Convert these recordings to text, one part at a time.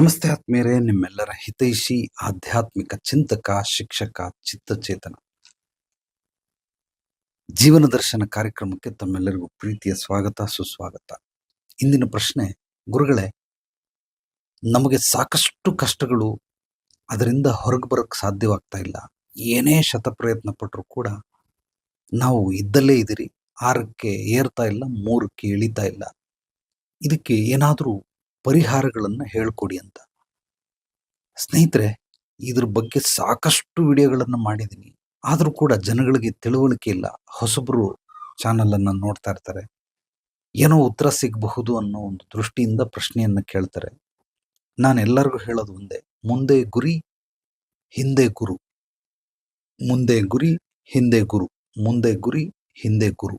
ನಮಸ್ತೆ ಆತ್ಮೀಯರೇ, ನಿಮ್ಮೆಲ್ಲರ ಹಿತೈಷಿ, ಆಧ್ಯಾತ್ಮಿಕ ಚಿಂತಕ, ಶಿಕ್ಷಕ, ಚಿತ್ತಚೇತನ. ಜೀವನ ದರ್ಶನ ಕಾರ್ಯಕ್ರಮಕ್ಕೆ ತಮ್ಮೆಲ್ಲರಿಗೂ ಪ್ರೀತಿಯ ಸ್ವಾಗತ, ಸುಸ್ವಾಗತ. ಇಂದಿನ ಪ್ರಶ್ನೆ, ಗುರುಗಳೇ, ನಮಗೆ ಸಾಕಷ್ಟು ಕಷ್ಟಗಳು ಅದರಿಂದ ಹೊರಗೆ ಬರೋಕ್ಕೆ ಸಾಧ್ಯವಾಗ್ತಾ ಇಲ್ಲ. ಏನೇ ಶತಪ್ರಯತ್ನ ಪಟ್ಟರೂ ಕೂಡ ನಾವು ಇದ್ದಲ್ಲೇ ಇದ್ದೀರಿ, ಆರಕ್ಕೆ ಏರ್ತಾ ಇಲ್ಲ, ಮೂರಕ್ಕೆ ಇಳಿತಾ ಇಲ್ಲ. ಇದಕ್ಕೆ ಏನಾದರೂ ಪರಿಹಾರಗಳನ್ನು ಹೇಳ್ಕೊಡಿ ಅಂತ. ಸ್ನೇಹಿತರೆ, ಇದ್ರ ಬಗ್ಗೆ ಸಾಕಷ್ಟು ವಿಡಿಯೋಗಳನ್ನು ಮಾಡಿದ್ದೀನಿ ಆದರೂ ಕೂಡ ಜನಗಳಿಗೆ ತಿಳುವಳಿಕೆ ಇಲ್ಲ. ಹೊಸಬರು ಚಾನಲನ್ನು ನೋಡ್ತಾ ಇರ್ತಾರೆ. ಏನೋ ಉತ್ತರ ಸಿಗಬಹುದು ಅನ್ನೋ ಒಂದು ದೃಷ್ಟಿಯಿಂದ ಪ್ರಶ್ನೆಯನ್ನು ಕೇಳ್ತಾರೆ. ನಾನು ಎಲ್ಲರಿಗೂ ಹೇಳೋದು ಒಂದೇ. ಮುಂದೆ ಗುರಿ, ಹಿಂದೆ ಗುರು. ಮುಂದೆ ಗುರಿ, ಹಿಂದೆ ಗುರು. ಮುಂದೆ ಗುರಿ, ಹಿಂದೆ ಗುರು.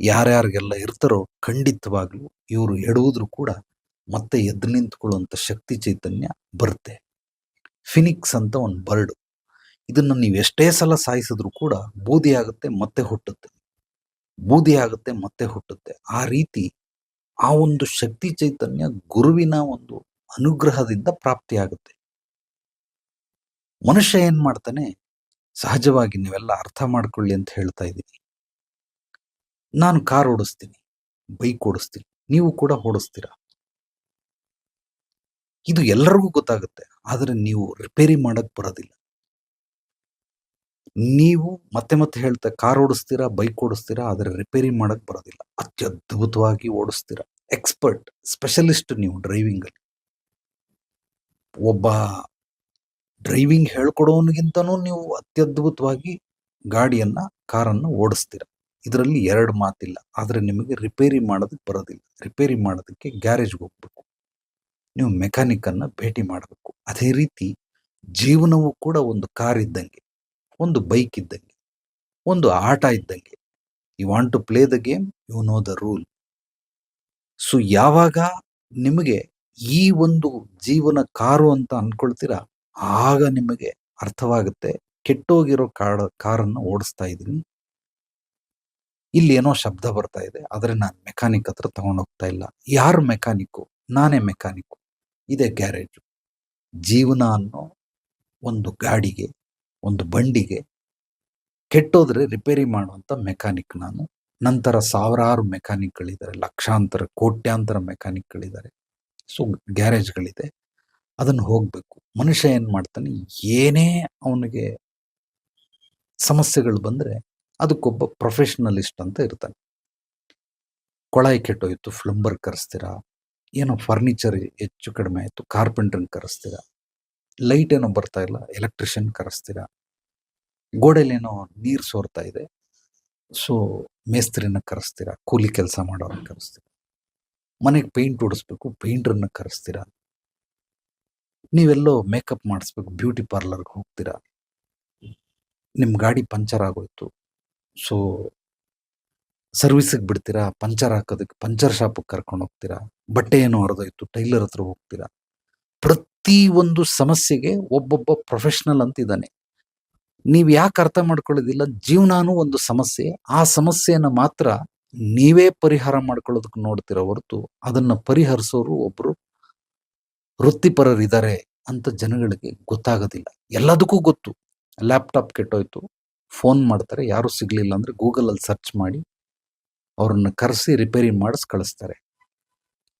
ಯಾರ್ಯಾರಿಗೆಲ್ಲ ಇರ್ತಾರೋ ಖಂಡಿತವಾಗ್ಲೂ ಇವರು ಎಡುವುದ್ರು ಕೂಡ ಮತ್ತೆ ಎದ್ದು ನಿಂತ್ಕೊಳ್ಳುವಂಥ ಶಕ್ತಿ ಚೈತನ್ಯ ಬರುತ್ತೆ. ಫಿನಿಕ್ಸ್ ಅಂತ ಒಂದು ಬರ್ಡ್. ಇದನ್ನು ನೀವು ಎಷ್ಟೇ ಸಲ ಸಾಯಿಸಿದ್ರು ಕೂಡ ಬೂದಿ ಆಗುತ್ತೆ, ಮತ್ತೆ ಹುಟ್ಟುತ್ತೆ. ಬೂದಿ ಆಗುತ್ತೆ, ಮತ್ತೆ ಹುಟ್ಟುತ್ತೆ. ಆ ರೀತಿ ಆ ಒಂದು ಶಕ್ತಿ ಚೈತನ್ಯ ಗುರುವಿನ ಒಂದು ಅನುಗ್ರಹದಿಂದ ಪ್ರಾಪ್ತಿಯಾಗುತ್ತೆ. ಮನುಷ್ಯ ಏನ್ ಮಾಡ್ತಾನೆ? ಸಹಜವಾಗಿ ನೀವೆಲ್ಲ ಅರ್ಥ ಮಾಡ್ಕೊಳ್ಳಿ ಅಂತ ಹೇಳ್ತಾ ಇದ್ದೀನಿ. ನಾನು ಕಾರ್ ಓಡಿಸ್ತೀನಿ, ಬೈಕ್ ಓಡಿಸ್ತೀನಿ, ನೀವು ಕೂಡ ಓಡಿಸ್ತೀರಾ? ಇದು ಎಲ್ಲರಿಗೂ ಗೊತ್ತಾಗುತ್ತೆ, ಆದರೆ ನೀವು ರಿಪೇರಿ ಮಾಡಕ್ ಬರೋದಿಲ್ಲ. ನೀವು ಮತ್ತೆ ಮತ್ತೆ ಹೇಳ್ತಾ ಕಾರ್ ಓಡಿಸ್ತೀರಾ ಬೈಕ್ ಓಡಿಸ್ತೀರಾ, ಆದರೆ ರಿಪೇರಿ ಮಾಡಕ್ ಬರೋದಿಲ್ಲ. ಅತ್ಯದ್ಭುತವಾಗಿ ಓಡಿಸ್ತೀರಾ. ಎಕ್ಸ್ಪರ್ಟ್ ಸ್ಪೆಷಲಿಸ್ಟ್ ನೀವು ಡ್ರೈವಿಂಗ್ ಅಲ್ಲಿ. ಒಬ್ಬ ಡ್ರೈವಿಂಗ್ ಹೇಳ್ಕೊಡೋನಿಗಿಂತನೂ ನೀವು ಅತ್ಯದ್ಭುತವಾಗಿ ಗಾಡಿಯನ್ನ, ಕಾರನ್ನು ಓಡಿಸ್ತೀರ. ಇದರಲ್ಲಿ ಎರಡು ಮಾತಿಲ್ಲ. ಆದರೆ ನಿಮಗೆ ರಿಪೇರಿ ಮಾಡೋದಕ್ಕೆ ಬರೋದಿಲ್ಲ. ರಿಪೇರಿ ಮಾಡೋದಕ್ಕೆ ಗ್ಯಾರೇಜ್ಗೆ ಹೋಗ್ಬೇಕು. ನೀವು ಮೆಕ್ಯಾನಿಕ್ ಅನ್ನ ಭೇಟಿ ಮಾಡಬೇಕು. ಅದೇ ರೀತಿ ಜೀವನವೂ ಕೂಡ ಒಂದು ಕಾರ್ ಇದ್ದಂಗೆ, ಒಂದು ಬೈಕ್ ಇದ್ದಂಗೆ, ಒಂದು ಆಟ ಇದ್ದಂಗೆ. You want to play the game you know the rule so ಯಾವಾಗ ನಿಮಗೆ ಈ ಒಂದು ಜೀವನ ಕಾರು ಅಂತ ಅನ್ಕೊಳ್ತೀರಾ, ಆಗ ನಿಮಗೆ ಅರ್ಥವಾಗುತ್ತೆ. ಕೆಟ್ಟೋಗಿರೋ ಕಾರ್, ಕಾರನ್ನು ಓಡಿಸ್ತಾ ಇದ್ದೀನಿ. ಇಲ್ಲಿ ಏನೋ ಶಬ್ದ ಬರ್ತಾ ಇದೆ, ಆದರೆ ನಾನು ಮೆಕ್ಯಾನಿಕ್ ಹತ್ರ ತಗೊಂಡೋಗ್ತಾ ಇಲ್ಲ. ಯಾರು ಮೆಕ್ಯಾನಿಕ್ಕು ನಾನೇ ಮೆಕ್ಯಾನಿಕ್ಕು ಇದೆ ಗ್ಯಾರೇಜು. ಜೀವನ ಅನ್ನೋ ಒಂದು ಗಾಡಿಗೆ, ಒಂದು ಬಂಡಿಗೆ ಕೆಟ್ಟೋದ್ರೆ ರಿಪೇರಿ ಮಾಡುವಂಥ ಮೆಕ್ಯಾನಿಕ್ ನಾನು. ನಂತರ ಸಾವಿರಾರು ಮೆಕ್ಯಾನಿಕ್ಗಳಿದ್ದಾರೆ, ಲಕ್ಷಾಂತರ, ಕೋಟ್ಯಾಂತರ ಮೆಕ್ಯಾನಿಕ್ಗಳಿದ್ದಾರೆ. ಸೊ, ಗ್ಯಾರೇಜ್ಗಳಿದೆ. ಅದನ್ನು ಹೋಗಬೇಕು. ಮನುಷ್ಯ ಏನು ಮಾಡ್ತಾನೆ, ಏನೇ ಅವನಿಗೆ ಸಮಸ್ಯೆಗಳು ಬಂದರೆ ಅದಕ್ಕೊಬ್ಬ ಪ್ರೊಫೆಷನಲಿಸ್ಟ್ ಅಂತ ಇರ್ತಾನೆ. ಕೊಳಾಯಿ ಕೆಟ್ಟೋಯ್ತು ಫ್ಲಂಬರ್ ಕರೆಸ್ತೀರಾ? ಏನೋ ಫರ್ನಿಚರ್ ಹೆಚ್ಚು ಕಡಿಮೆ ಆಯಿತು ಕಾರ್ಪೆಂಟ್ರನ್ನ ಕರೆಸ್ತೀರಾ ಲೈಟ್ ಏನೋ ಬರ್ತಾ ಇಲ್ಲ ಎಲೆಕ್ಟ್ರಿಷಿಯನ್ ಕರೆಸ್ತೀರಾ, ಗೋಡೆಲಿ ಏನೋ ನೀರು ಸೋರ್ತಾ ಇದೆ ಸೊ ಮೇಸ್ತ್ರಿನ ಕರೆಸ್ತೀರಾ, ಕೂಲಿ ಕೆಲಸ ಮಾಡೋರನ್ನ ಕರೆಸ್ತೀರಾ, ಮನೆಗೆ ಪೇಂಟ್ ಹೊಡಿಸ್ಬೇಕು ಪೇಂಟ್ರನ್ನ ಕರೆಸ್ತೀರಾ, ನೀವೆಲ್ಲೋ ಮೇಕಪ್ ಮಾಡಿಸ್ಬೇಕು ಬ್ಯೂಟಿ ಪಾರ್ಲರ್ಗೆ ಹೋಗ್ತೀರಾ ನಿಮ್ಮ ಗಾಡಿ ಪಂಚರ್ ಆಗೋಯ್ತು ಸೊ ಸರ್ವಿಸಿಗೆ ಬಿಡ್ತೀರಾ, ಪಂಚರ್ ಹಾಕೋದಕ್ಕೆ ಪಂಚರ್ ಶಾಪಿಗೆ ಕರ್ಕೊಂಡು ಹೋಗ್ತೀರಾ ಬಟ್ಟೆ ಏನೋ ಹರಿದೋಯ್ತು ಟೈಲರ್ ಹತ್ರ ಹೋಗ್ತೀರಾ? ಪ್ರತಿ ಒಂದು ಸಮಸ್ಯೆಗೆ ಒಬ್ಬೊಬ್ಬ ಪ್ರೊಫೆಷನಲ್ ಅಂತ ಇದ್ದಾನೆ. ನೀವು ಯಾಕೆ ಅರ್ಥ ಮಾಡ್ಕೊಳ್ಳೋದಿಲ್ಲ? ಜೀವನಾನು ಒಂದು ಸಮಸ್ಯೆ. ಆ ಸಮಸ್ಯೆಯನ್ನು ಮಾತ್ರ ನೀವೇ ಪರಿಹಾರ ಮಾಡ್ಕೊಳ್ಳೋದಕ್ಕೆ ನೋಡ್ತೀರ ಹೊರತು ಅದನ್ನ ಪರಿಹರಿಸೋರು ಒಬ್ರು ವೃತ್ತಿಪರರಿದ್ದಾರೆ ಅಂತ ಜನಗಳಿಗೆ ಗೊತ್ತಾಗೋದಿಲ್ಲ. ಎಲ್ಲದಕ್ಕೂ ಗೊತ್ತು. ಲ್ಯಾಪ್ಟಾಪ್ ಕೆಟ್ಟೋಯ್ತು. ಫೋನ್ ಮಾಡ್ತಾರೆ. ಯಾರು ಸಿಗ್ಲಿಲ್ಲ ಅಂದ್ರೆ ಗೂಗಲ್ ಅಲ್ಲಿ ಸರ್ಚ್ ಮಾಡಿ ಅವ್ರನ್ನ ಕರೆಸಿ ರಿಪೇರಿ ಮಾಡಿಸ್ ಕಳಿಸ್ತಾರೆ.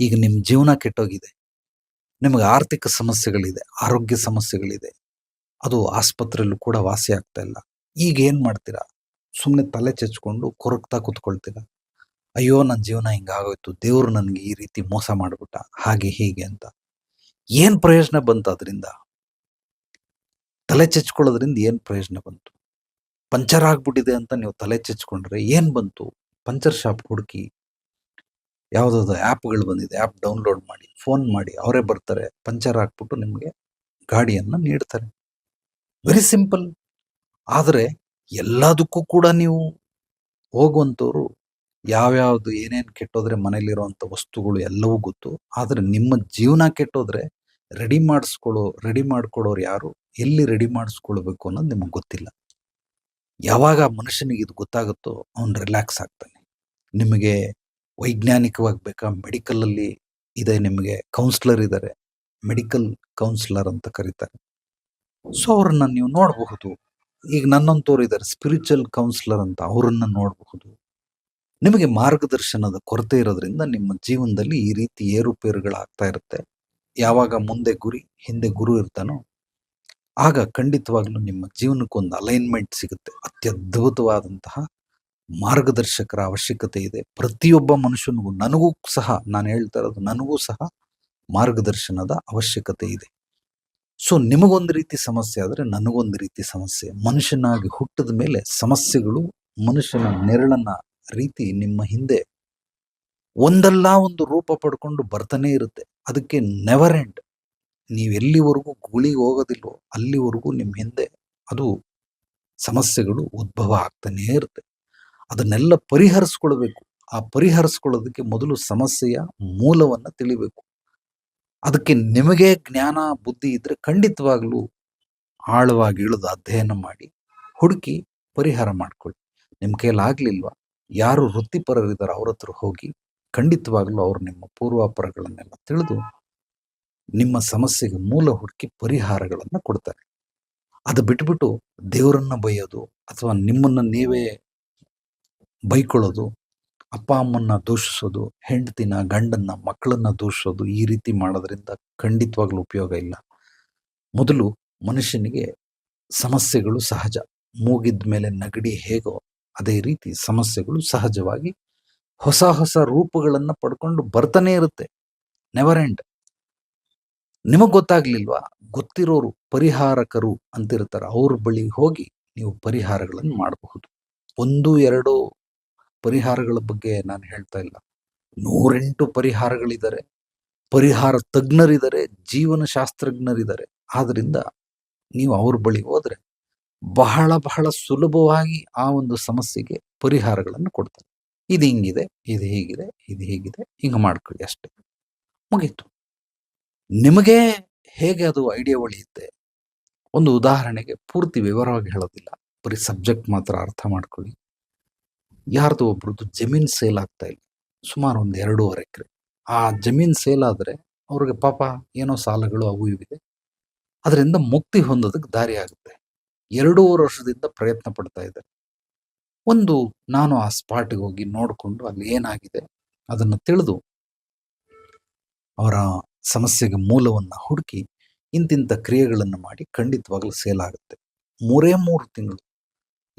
ಈಗ ನಿಮ್ಮ ಜೀವನ ಕೆಟ್ಟೋಗಿದೆ. ನಿಮಗೆ ಆರ್ಥಿಕ ಸಮಸ್ಯೆಗಳಿದೆ, ಆರೋಗ್ಯ ಸಮಸ್ಯೆಗಳಿದೆ. ಅದು ಆಸ್ಪತ್ರೆಯಲ್ಲೂ ಕೂಡ ವಾಸಿ ಆಗ್ತಾ ಇಲ್ಲ. ಈಗ ಏನು ಮಾಡ್ತೀರಾ? ಸುಮ್ಮನೆ ತಲೆ ಚೆಚ್ಕೊಂಡು ಕೊರಗ್ತಾ ಕೂತ್ಕೊಳ್ತೀರಾ? ಅಯ್ಯೋ ನನ್ನ ಜೀವನ ಹಿಂಗಾಗೋಯ್ತು. ದೇವ್ರು ನನಗೆ ಈ ರೀತಿ ಮೋಸ ಮಾಡ್ಬಿಟ್ಟ. ಹಾಗೆ, ಹೀಗೆ ಅಂತ. ಏನು ಪ್ರಯೋಜನ ಬಂತು ಅದರಿಂದ? ತಲೆ ಚೆಚ್ಕೊಳ್ಳೋದ್ರಿಂದ ಏನು ಪ್ರಯೋಜನ ಬಂತು? ಪಂಚರ್ ಆಗ್ಬಿಟ್ಟಿದೆ ಅಂತ ನೀವು ತಲೆ ಚೆಚ್ಕೊಂಡ್ರೆ ಏನು ಬಂತು? ಪಂಚರ್ ಶಾಪ್ ಹುಡುಕಿ. ಯಾವುದಾದ್ರು ಆ್ಯಪ್ಗಳು ಬಂದಿದೆ ಆ್ಯಪ್ ಡೌನ್ಲೋಡ್ ಮಾಡಿ, ಫೋನ್ ಮಾಡಿ, ಅವರೇ ಬರ್ತಾರೆ, ಪಂಚರ್ ಹಾಕ್ಬಿಟ್ಟು ನಿಮಗೆ ಗಾಡಿಯನ್ನು ನೀಡ್ತಾರೆ. Very simple. ಆದರೆ ಎಲ್ಲದಕ್ಕೂ ಕೂಡ ನೀವು ಹೋಗುವಂಥವ್ರು ಯಾವ್ಯಾವ್ದು ಏನೇನು ಕೆಟ್ಟೋದ್ರೆ ಮನೇಲಿರುವಂಥ ವಸ್ತುಗಳು ಎಲ್ಲವೂ ಗೊತ್ತು. ಆದರೆ ನಿಮ್ಮ ಜೀವನ ಕೆಟ್ಟೋದ್ರೆ ರೆಡಿ ಮಾಡಿಸ್ಕೊಳ್ಳೋ, ರೆಡಿ ಮಾಡ್ಕೊಡೋರು ಯಾರು, ಎಲ್ಲಿ ರೆಡಿ ಮಾಡಿಸ್ಕೊಳ್ಬೇಕು ಅನ್ನೋದು ನಿಮಗೆ ಗೊತ್ತಿಲ್ಲ. ಯಾವಾಗ ಮನುಷ್ಯನಿಗೆ ಇದು ಗೊತ್ತಾಗುತ್ತೋ ಅವನು ರಿಲ್ಯಾಕ್ಸ್ ಆಗ್ತಾನೆ. ನಿಮಗೆ ವೈಜ್ಞಾನಿಕವಾಗಿ ಬೇಕಾ? ಮೆಡಿಕಲಲ್ಲಿ ಇದೆ ನಿಮಗೆ ಕೌನ್ಸ್ಲರ್ ಇದ್ದಾರೆ. ಮೆಡಿಕಲ್ ಕೌನ್ಸ್ಲರ್ ಅಂತ ಕರೀತಾರೆ. ಸೊ ಅವ್ರನ್ನ ನೀವು ನೋಡಬಹುದು. ಈಗ ನನ್ನಂತವ್ರು ಇದ್ದಾರೆ ಸ್ಪಿರಿಚುವಲ್ ಕೌನ್ಸಿಲರ್ ಅಂತ ಅವರನ್ನ ನೋಡಬಹುದು. ನಿಮಗೆ ಮಾರ್ಗದರ್ಶನದ ಕೊರತೆ ಇರೋದ್ರಿಂದ ನಿಮ್ಮ ಜೀವನದಲ್ಲಿ ಈ ರೀತಿ ಏರುಪೇರುಗಳಾಗ್ತಾ ಇರುತ್ತೆ. ಯಾವಾಗ ಮುಂದೆ ಗುರಿ, ಹಿಂದೆ ಗುರು ಇರ್ತಾನೋ, ಆಗ ಖಂಡಿತವಾಗ್ಲೂ ನಿಮ್ಮ ಜೀವನಕ್ಕೊಂದು ಅಲೈನ್ಮೆಂಟ್ ಸಿಗುತ್ತೆ. ಅತ್ಯದ್ಭುತವಾದಂತಹ ಮಾರ್ಗದರ್ಶಕರ ಅವಶ್ಯಕತೆ ಇದೆ. ಪ್ರತಿಯೊಬ್ಬ ಮನುಷ್ಯನಿಗೂ ನನಗೂ ಸಹ ನಾನು ಹೇಳ್ತಾ ಇರೋದು ನನಗೂ ಸಹ ಮಾರ್ಗದರ್ಶನದ ಅವಶ್ಯಕತೆ ಇದೆ. ಸೊ ನಿಮಗೊಂದು ರೀತಿ ಸಮಸ್ಯೆ ಆದರೆ ನನಗೊಂದು ರೀತಿ ಸಮಸ್ಯೆ. ಮನುಷ್ಯನಾಗಿ ಹುಟ್ಟಿದ ಮೇಲೆ ಸಮಸ್ಯೆಗಳು ಮನುಷ್ಯನ ನೆರಳನ್ನ ರೀತಿ ನಿಮ್ಮ ಹಿಂದೆ ಒಂದಲ್ಲ ಒಂದು ರೂಪ ಪಡ್ಕೊಂಡು ಬರ್ತಾನೆ ಇರುತ್ತೆ. ಅದಕ್ಕೆ ನೆವರ್ ಎಂಡ್ ನೀವು ಎಲ್ಲಿವರೆಗೂ ಗುಳಿಗೆ ಹೋಗೋದಿಲ್ವೋ ಅಲ್ಲಿವರೆಗೂ ನಿಮ್ಮ ಹಿಂದೆ ಅದು ಸಮಸ್ಯೆಗಳು ಉದ್ಭವ ಆಗ್ತಾನೇ ಇರುತ್ತೆ. ಅದನ್ನೆಲ್ಲ ಪರಿಹರಿಸ್ಕೊಳ್ಬೇಕು. ಆ ಪರಿಹರಿಸ್ಕೊಳ್ಳೋದಕ್ಕೆ ಮೊದಲು ಸಮಸ್ಯೆಯ ಮೂಲವನ್ನ ತಿಳಿಬೇಕು. ಅದಕ್ಕೆ ನಿಮಗೆ ಜ್ಞಾನ, ಬುದ್ಧಿ ಇದ್ರೆ ಖಂಡಿತವಾಗ್ಲೂ ಆಳವಾಗಿ ಇಳಿದು ಅಧ್ಯಯನ ಮಾಡಿ, ಹುಡುಕಿ ಪರಿಹಾರ ಮಾಡ್ಕೊಳ್ಳಿ. ನಿಮ್ಮ ಆಗ್ಲಿಲ್ವಾ? ಯಾರು ವೃತ್ತಿಪರರಿದ್ದಾರೆ ಅವ್ರ ಹತ್ರ ಹೋಗಿ ಖಂಡಿತವಾಗ್ಲೂ ಅವರು ನಿಮ್ಮ ಪೂರ್ವಾಪರಗಳನ್ನೆಲ್ಲ ತಿಳಿದು ನಿಮ್ಮ ಸಮಸ್ಯೆಗೆ ಮೂಲ ಹುಡುಕಿ ಪರಿಹಾರಗಳನ್ನ ಕೊಡ್ತಾರೆ. ಅದು ಬಿಟ್ಬಿಟ್ಟು ದೇವರನ್ನ ಬೈಯೋದು ಅಥವಾ ನಿಮ್ಮನ್ನ ನೀವೇ ಬೈಕೊಳ್ಳೋದು, ಅಪ್ಪ ಅಮ್ಮನ್ನ ದೂಷಿಸೋದು, ಹೆಂಡತಿನ, ಗಂಡನ್ನ, ಮಕ್ಕಳನ್ನ ದೂಷಿಸೋದು ಈ ರೀತಿ ಮಾಡೋದ್ರಿಂದ ಖಂಡಿತವಾಗ್ಲೂ ಉಪಯೋಗ ಇಲ್ಲ. ಮೊದಲು ಮನುಷ್ಯನಿಗೆ ಸಮಸ್ಯೆಗಳು ಸಹಜ. ಮೂಗಿದ ಮೇಲೆ ನಗಡಿ ಹೇಗೋ ಅದೇ ರೀತಿ ಸಮಸ್ಯೆಗಳು ಸಹಜವಾಗಿ ಹೊಸ ಹೊಸ ರೂಪಗಳನ್ನ ಪಡ್ಕೊಂಡು ಬರ್ತಾನೆ ಇರುತ್ತೆ. ನೆವರ್ ಎಂಡ್ ನಿಮಗ್ ಗೊತ್ತಾಗ್ಲಿಲ್ವಾ? ಗೊತ್ತಿರೋರು ಪರಿಹಾರಕರು ಅಂತಿರ್ತಾರೆ. ಅವ್ರ ಬಳಿ ಹೋಗಿ ನೀವು ಪರಿಹಾರಗಳನ್ನು ಮಾಡಬಹುದು. ಒಂದು, ಎರಡು ಪರಿಹಾರಗಳ ಬಗ್ಗೆ ನಾನು ಹೇಳ್ತಾ ಇಲ್ಲ. ನೂರೆಂಟು ಪರಿಹಾರಗಳಿದ್ದಾರೆ ಪರಿಹಾರ ತಜ್ಞರಿದ್ದಾರೆ ಜೀವನ ಶಾಸ್ತ್ರಜ್ಞರಿದ್ದಾರೆ ಆದ್ರಿಂದ ನೀವು ಅವ್ರ ಬಳಿ ಹೋದ್ರೆ ಬಹಳ ಬಹಳ ಸುಲಭವಾಗಿ ಆ ಒಂದು ಸಮಸ್ಯೆಗೆ ಪರಿಹಾರಗಳನ್ನು ಕೊಡ್ತಾರೆ. ಇದು ಹಿಂಗಿದೆ, ಇದು ಹೀಗಿದೆ ಇದು ಹೀಗಿದೆ, ಹಿಂಗ ಮಾಡ್ಕೊಳ್ಳಿ ಅಷ್ಟೇ. ಮುಗೀತು. ನಿಮಗೆ ಹೇಗೆ ಅದು ಐಡಿಯಾ ಒಳಿಯುತ್ತೆ? ಒಂದು ಉದಾಹರಣೆಗೆ ಪೂರ್ತಿ ವಿವರವಾಗಿ ಹೇಳೋದಿಲ್ಲ. ಬರೀ ಸಬ್ಜೆಕ್ಟ್ ಮಾತ್ರ ಅರ್ಥ ಮಾಡ್ಕೊಳ್ಳಿ. ಯಾರ್ದು ಒಬ್ರದ್ದು ಜಮೀನ್ ಸೇಲ್ ಆಗ್ತಾ ಇಲ್ಲ. ಸುಮಾರು ಒಂದು ಎರಡೂವರೆ ಎಕರೆ. ಆ ಜಮೀನ್ ಸೇಲ್ ಆದ್ರೆ ಅವ್ರಿಗೆ ಪಾಪ ಏನೋ ಸಾಲಗಳು ಅವು ಇವಿದೆ ಅದರಿಂದ ಮುಕ್ತಿ ಹೊಂದೋದಕ್ಕೆ ದಾರಿ ಆಗುತ್ತೆ. ಎರಡೂವರೆ ವರ್ಷದಿಂದ ಪ್ರಯತ್ನ ಪಡ್ತಾ ಇದ್ದಾರೆ. ಒಂದು ನಾನು ಆ ಸ್ಪಾಟಿಗೆ ಹೋಗಿ ನೋಡಿಕೊಂಡು ಅಲ್ಲಿ ಏನಾಗಿದೆ ಅದನ್ನು ತಿಳಿದು ಅವರ ಸಮಸ್ಯೆಗೆ ಮೂಲವನ್ನ ಹುಡುಕಿ ಇಂತಿಂಥ ಕ್ರಿಯೆಗಳನ್ನು ಮಾಡಿ ಖಂಡಿತವಾಗ್ಲೂ ಸೇಲ್ ಆಗುತ್ತೆ. ಮೂರೇ ಮೂರು ತಿಂಗಳು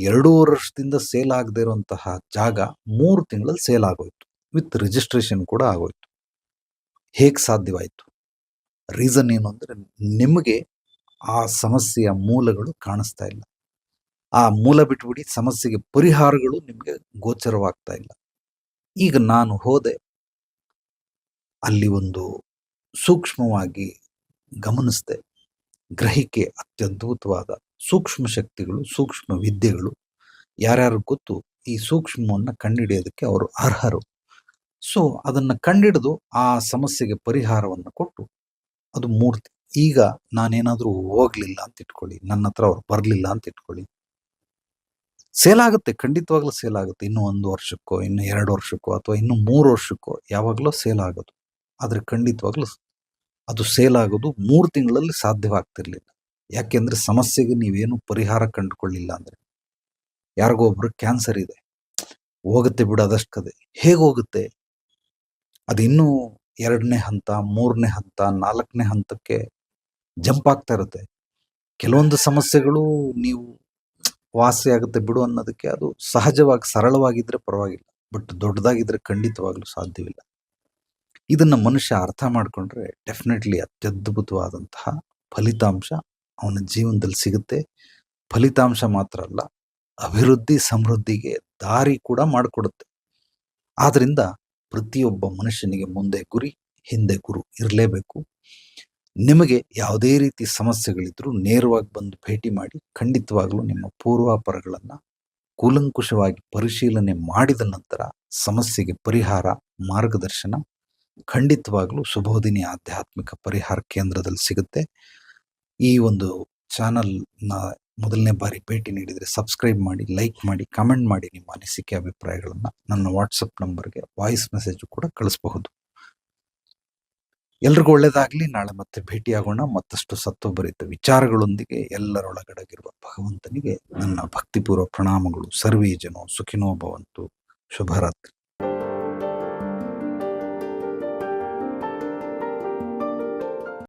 ಎರಡೂವರೆ ವರ್ಷದಿಂದ ಸೇಲ್ ಆಗದೆ ಇರುವಂತಹ ಜಾಗ ಮೂರು ತಿಂಗಳಲ್ಲಿ ಸೇಲ್ ಆಗೋಯ್ತು. ವಿತ್ ರಿಜಿಸ್ಟ್ರೇಷನ್ ಕೂಡ ಆಗೋಯ್ತು. ಹೇಗೆ ಸಾಧ್ಯವಾಯಿತು? ರೀಸನ್ ಏನು ಅಂದ್ರೆ ನಿಮಗೆ ಆ ಸಮಸ್ಯೆಯ ಮೂಲಗಳು ಕಾಣಿಸ್ತಾ ಇಲ್ಲ. ಆ ಮೂಲ ಬಿಟ್ಬಿಡಿ ಸಮಸ್ಯೆಗೆ ಪರಿಹಾರಗಳು ನಿಮಗೆ ಗೋಚರವಾಗ್ತಾ ಇಲ್ಲ. ಈಗ ನಾನು ಹೋದೆ. ಅಲ್ಲಿ ಒಂದು ಸೂಕ್ಷ್ಮವಾಗಿ ಗಮನಿಸಿದೆ. ಗ್ರಹಿಕೆ ಅತ್ಯದ್ಭುತವಾದ ಸೂಕ್ಷ್ಮ ಶಕ್ತಿಗಳು, ಸೂಕ್ಷ್ಮ ವಿದ್ಯೆಗಳು. ಯಾರ್ಯಾರು ಗೊತ್ತು? ಈ ಸೂಕ್ಷ್ಮವನ್ನು ಕಂಡುಹಿಡಿಯೋದಕ್ಕೆ ಅವರು ಅರ್ಹರು. ಸೊ ಅದನ್ನ ಕಂಡಿಡಿದು ಆ ಸಮಸ್ಯೆಗೆ ಪರಿಹಾರವನ್ನು ಕೊಟ್ಟು ಅದು ಮೂರ್ತಿ. ಈಗ ನಾನೇನಾದರೂ ಹೋಗ್ಲಿಲ್ಲ ಅಂತ ಇಟ್ಕೊಳ್ಳಿ, ನನ್ನ ಹತ್ರ ಅವ್ರು ಬರಲಿಲ್ಲ ಅಂತ ಇಟ್ಕೊಳ್ಳಿ. ಸೇಲ್ ಆಗುತ್ತೆ, ಖಂಡಿತವಾಗ್ಲೂ ಸೇಲ್ ಆಗುತ್ತೆ. ಇನ್ನು ಒಂದು ವರ್ಷಕ್ಕೋ, ಇನ್ನು ಎರಡು ವರ್ಷಕ್ಕೋ, ಅಥವಾ ಇನ್ನು ಮೂರು ವರ್ಷಕ್ಕೋ, ಯಾವಾಗಲೂ ಸೇಲ್ ಆಗೋದು. ಆದರೆ ಖಂಡಿತವಾಗ್ಲೂ ಅದು ಸೇಲ್ ಆಗೋದು ಮೂರು ತಿಂಗಳಲ್ಲಿ ಸಾಧ್ಯವಾಗ್ತಿರ್ಲಿಲ್ಲ. ಯಾಕೆಂದ್ರೆ ಸಮಸ್ಯೆಗೆ ನೀವೇನು ಪರಿಹಾರ ಕಂಡುಕೊಳ್ಳಿಲ್ಲ ಅಂದ್ರೆ ಯಾರಿಗೋ ಒಬ್ರು ಕ್ಯಾನ್ಸರ್ ಇದೆ. ಹೋಗುತ್ತೆ ಬಿಡು ಅದಷ್ಟು ಕದೆ ಹೇಗೆ ಹೋಗುತ್ತೆ? ಅದು ಇನ್ನೂ ಎರಡನೇ ಹಂತ, ಮೂರನೇ ಹಂತ, ನಾಲ್ಕನೇ ಹಂತಕ್ಕೆ ಜಂಪ್ ಆಗ್ತಾ ಇರುತ್ತೆ. ಕೆಲವೊಂದು ಸಮಸ್ಯೆಗಳು ನೀವು ವಾಸಿ ಆಗುತ್ತೆ ಬಿಡು ಅನ್ನೋದಕ್ಕೆ ಅದು ಸಹಜವಾಗಿ, ಸರಳವಾಗಿದ್ರೆ ಪರವಾಗಿಲ್ಲ. ಬಟ್ ದೊಡ್ಡದಾಗಿದ್ರೆ ಖಂಡಿತವಾಗ್ಲೂ ಸಾಧ್ಯವಿಲ್ಲ. ಇದನ್ನ ಮನುಷ್ಯ ಅರ್ಥ ಮಾಡ್ಕೊಂಡ್ರೆ ಡೆಫಿನೆಟ್ಲಿ ಅತ್ಯದ್ಭುತವಾದಂತಹ ಫಲಿತಾಂಶ ಅವನ ಜೀವನದಲ್ಲಿ ಸಿಗುತ್ತೆ. ಫಲಿತಾಂಶ ಮಾತ್ರ ಅಲ್ಲ, ಅಭಿವೃದ್ಧಿ ಸಮೃದ್ಧಿಗೆ ದಾರಿ ಕೂಡ ಮಾಡಿಕೊಡುತ್ತೆ. ಆದ್ರಿಂದ ಪ್ರತಿಯೊಬ್ಬ ಮನುಷ್ಯನಿಗೆ ಮುಂದೆ ಗುರಿ, ಹಿಂದೆ ಗುರು ಇರಲೇಬೇಕು. ನಿಮಗೆ ಯಾವುದೇ ರೀತಿ ಸಮಸ್ಯೆಗಳಿದ್ರೂ ನೇರವಾಗಿ ಬಂದು ಭೇಟಿ ಮಾಡಿ, ಖಂಡಿತವಾಗಲೂ ನಿಮ್ಮ ಪೂರ್ವಾಪರಗಳನ್ನ ಕೂಲಂಕುಷವಾಗಿ ಪರಿಶೀಲನೆ ಮಾಡಿದ ನಂತರ ಸಮಸ್ಯೆಗೆ ಪರಿಹಾರ, ಮಾರ್ಗದರ್ಶನ ಖಂಡಿತವಾಗಲೂ ಸುಬೋಧಿನಿ ಆಧ್ಯಾತ್ಮಿಕ ಪರಿಹಾರ ಕೇಂದ್ರದಲ್ಲಿ ಸಿಗುತ್ತೆ. ಈ ಒಂದು ಚಾನಲ್ನ ಮೊದಲನೇ ಬಾರಿ ಭೇಟಿ ನೀಡಿದರೆ ಸಬ್ಸ್ಕ್ರೈಬ್ ಮಾಡಿ, ಲೈಕ್ ಮಾಡಿ, ಕಮೆಂಟ್ ಮಾಡಿ ನಿಮ್ಮ ಅನಿಸಿಕೆ ಅಭಿಪ್ರಾಯಗಳನ್ನು ನನ್ನ ವಾಟ್ಸಪ್ ನಂಬರ್ಗೆ ವಾಯ್ಸ್ ಮೆಸೇಜ್ ಕೂಡ ಕಳಿಸಬಹುದು. ಎಲ್ರಿಗೂ ಒಳ್ಳೆಯದಾಗಲಿ ನಾಳೆ ಮತ್ತೆ ಭೇಟಿಯಾಗೋಣ. ಮತ್ತಷ್ಟು ಸತ್ವಭರಿತ ವಿಚಾರಗಳೊಂದಿಗೆ ಎಲ್ಲರೊಳಗಡಗಿರುವ ಭಗವಂತನಿಗೆ ನನ್ನ ಭಕ್ತಿಪೂರ್ವ ಪ್ರಣಾಮಗಳು. ಸರ್ವೇ ಜನೋ ಸುಖಿನೋ ಭವಂತು. ಶುಭರಾತ್ರಿ.